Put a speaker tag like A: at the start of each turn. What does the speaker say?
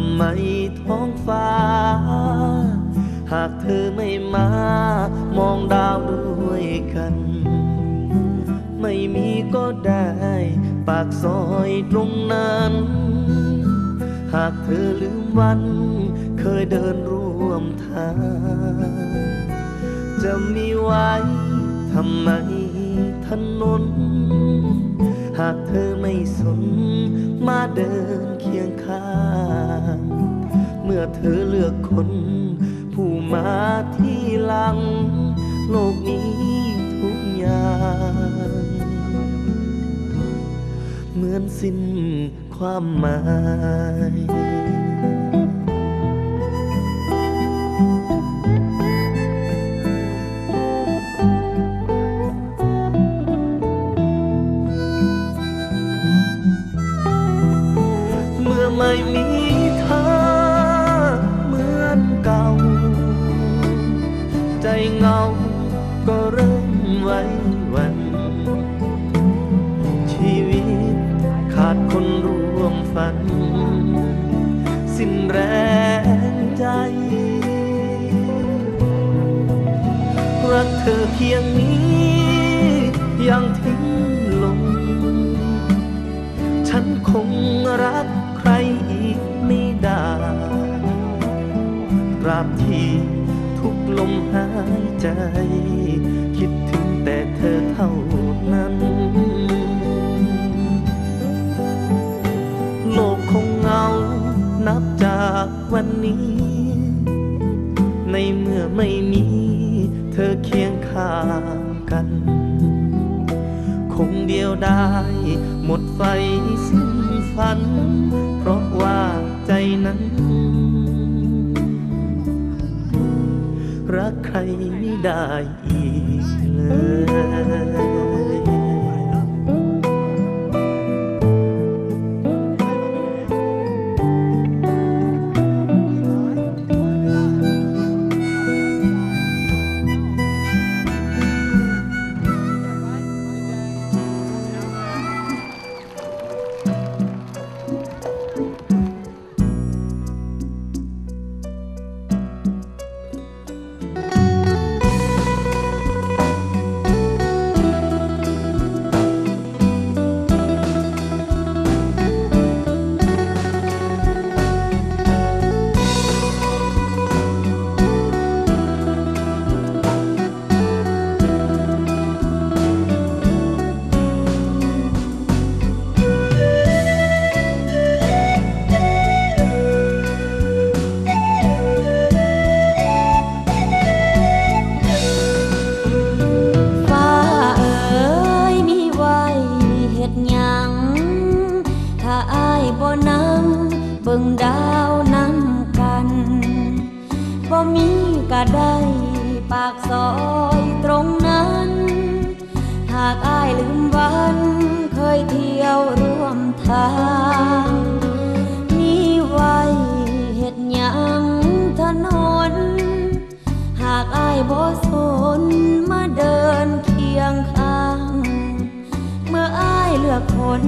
A: ำไมท้องฟ้า หากเธอไม่มา มองดาวด้วยกัน ไม่มีก็ได้ ปากซอยตรงนั้น หากเธอลืมวัน เคยเดินร่วมทาง จะมีไว้ทำไมถนน หากเธอไม่สนมาเดินเคียงข้าง เมื่อเธอเลือกคน ผู้มาที่หลัง โลกนี้ทุกอย่าง เหมือนสิ้นความหมาย เงา ก็เริ่มไว้วัน ชีวิตขาดคนร่วมฝัน สิ้นแรงใจ รักเธอเพียงนี้ยังทิ้งลง ฉันคงรักใครอีกไม่ได้ตราบที่ ลมหายใจ คิดถึงแต่เธอเท่านั้น โลกคงเงา นับจากวันนี้ ในเมื่อไม่มี เธอเคียงข้างกัน คงเดียวได้ หมดไฟสิ้นฝัน เพราะว่าใจนั้น ใครไม่ได้อีกเลย
B: บ่นำเบิ่งดาวนำกันบ่มีก็ได้ปากซอยตรงนั้น หากอายลืมวันเคยเที่ยวร่วมทางมีไว้เฮ็ดหยังถนน หากอายบ่สนมาเดินเคียงข้าง เมื่ออายเลือกคน